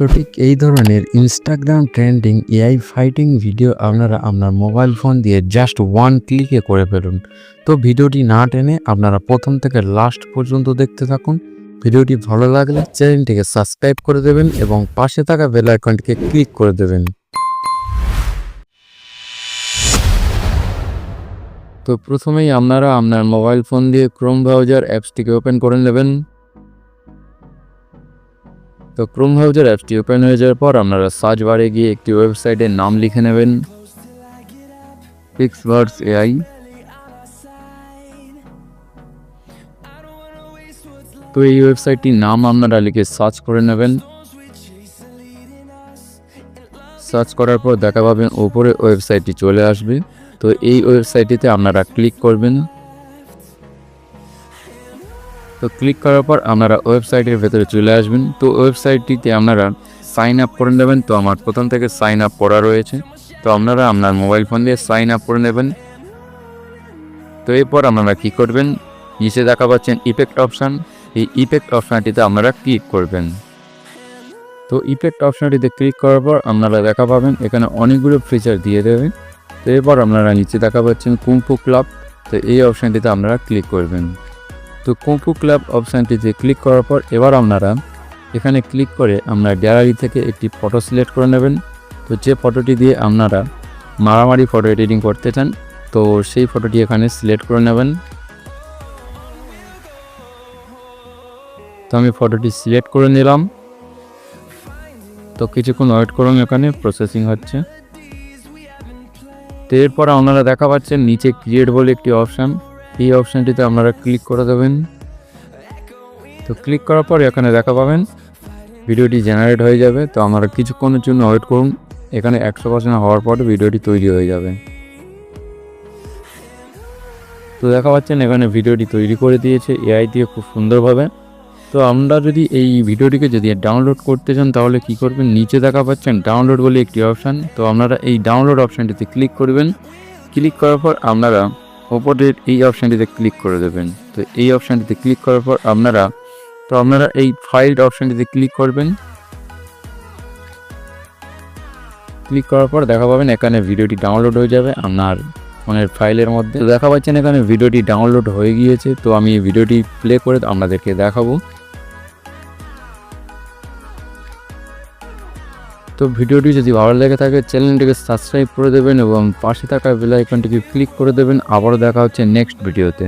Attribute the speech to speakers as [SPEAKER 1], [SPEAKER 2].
[SPEAKER 1] তো ঠিক এই ধরনের Instagram trending AI fighting video আপনারা আপনার মোবাইল ফোন দিয়ে জাস্ট ওয়ান ক্লিকে করে ফেলুন। তো ভিডিওটি না টেনে আপনারা প্রথম থেকে লাস্ট পর্যন্ত দেখতে থাকুন। ভিডিওটি ভালো লাগলে চ্যানেলটিকে সাবস্ক্রাইব করে দেবেন এবং পাশে থাকা বেল আইকনটিকে ক্লিক করে দেবেন। তো প্রথমেই আপনারা আপনার মোবাইল ফোন দিয়ে ক্রোম ব্রাউজার অ্যাপসটিকে ওপেন করে নেবেন। তো ক্রোম ব্রাউজার অ্যাপটি ওপেন হয়ে যাওয়ার পর আপনারা সার্চ বারে গিয়ে একটি ওয়েবসাইটের নাম লিখে নেবেন। পিক্সভার্স এআই তো এই ওয়েবসাইটটির নাম আপনারা লিখে সার্চ করে নেবেন। সার্চ করার পর দেখা পাবেন ওপরে ওয়েবসাইটটি চলে আসবে। তো এই ওয়েবসাইটটিতে আপনারা ক্লিক করবেন। তো ক্লিক করার পর আপনারা ওয়েবসাইটের ভেতরে চলে আসবেন। তো ওয়েবসাইটটিতে আপনারা সাইন আপ করে নেবেন। তো আমার প্রথম থেকে সাইন আপ করা রয়েছে। তো আপনারা আপনার মোবাইল ফোন দিয়ে সাইন আপ করে নেবেন। তো এরপর আপনারা কী করবেন? নিচে দেখা পাচ্ছেন ইফেক্ট অপশান এই ইফেক্ট অপশানটিতে আপনারা ক্লিক করবেন। তো ইফেক্ট অপশানটিতে ক্লিক করার পর আপনারা দেখা পাবেন, এখানে অনেকগুলো ফিচার দিয়ে দেবে। তো এরপর আপনারা নিচে দেখা পাচ্ছেন কুম্ফু ক্লাব তো এই অপশানটিতে আপনারা ক্লিক করবেন। তো কুম্ফু ক্লাব অপশানটিতে ক্লিক করার পর এবার আপনারা এখানে ক্লিক করে আপনার গ্যালারি থেকে একটি ফটো সিলেক্ট করে নেবেন। তো যে ফটোটি দিয়ে আপনারা মারামারি ফটো এডিটিং করতে চান, তো সেই ফটোটি এখানে সিলেক্ট করে নেবেন। তো আমি ফটোটি সিলেক্ট করে নিলাম। তো কিছুক্ষণ ওয়েট করুন, এখানে প্রসেসিং হচ্ছে। তো এরপর আপনারা দেখা পাচ্ছেন, নিচে ক্রিয়েট বলে একটি অপশান। এই অপশানটিতে আপনারা ক্লিক করে দেবেন। তো ক্লিক করার পর এখানে দেখা পাবেন, ভিডিওটি জেনারেট হয়ে যাবে। তো আপনারা কিছুক্ষণের জন্য ওয়েট করুন। এখানে একশো পার্সেন্ট হওয়ার পর ভিডিওটি তৈরি হয়ে যাবে। তো দেখা পাচ্ছেন এখানে ভিডিওটি তৈরি করে দিয়েছে এআই দিয়ে খুব সুন্দরভাবে। তো আমরা যদি এই ভিডিওটিকে যদি ডাউনলোড করতে চান, তাহলে কি করবেন? নিচে দেখা পাচ্ছেন ডাউনলোড বলে একটি অপশান তো আপনারা এই ডাউনলোড অপশানটিতে ক্লিক করবেন। ক্লিক করার পর আপনারা ওপরের এই অপশানটিতে ক্লিক করে দেবেন। তো এই অপশানটিতে ক্লিক করার পর আপনারা, তো আপনারা এই ফাইল অপশানটিতে ক্লিক করবেন। ক্লিক করার পর দেখা পাবেন এখানে ভিডিওটি ডাউনলোড হয়ে যাবে আপনার ফোনের ফাইলের মধ্যে। দেখা পাচ্ছেন এখানে ভিডিওটি ডাউনলোড হয়ে গিয়েছে। তো আমি ভিডিওটি প্লে করে আপনাদেরকে দেখাবো। তো ভিডিওটি যদি ভালো লেগে থাকে, চ্যানেলটিকে সাবস্ক্রাইব করে দেবেন এবং পাশে থাকা বেল আইকনটিকে ক্লিক করে দেবেন। আবারও দেখা হচ্ছে নেক্সট ভিডিওতে